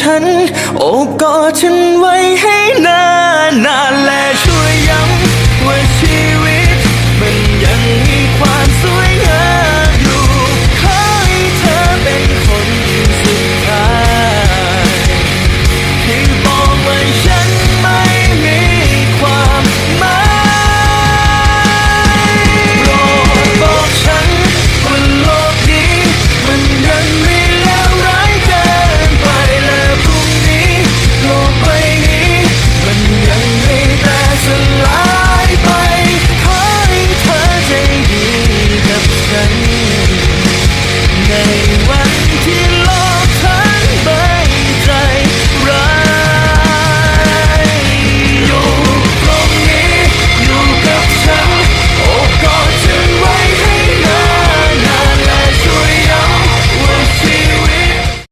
ฉัน โอบกอดฉันไว้ให้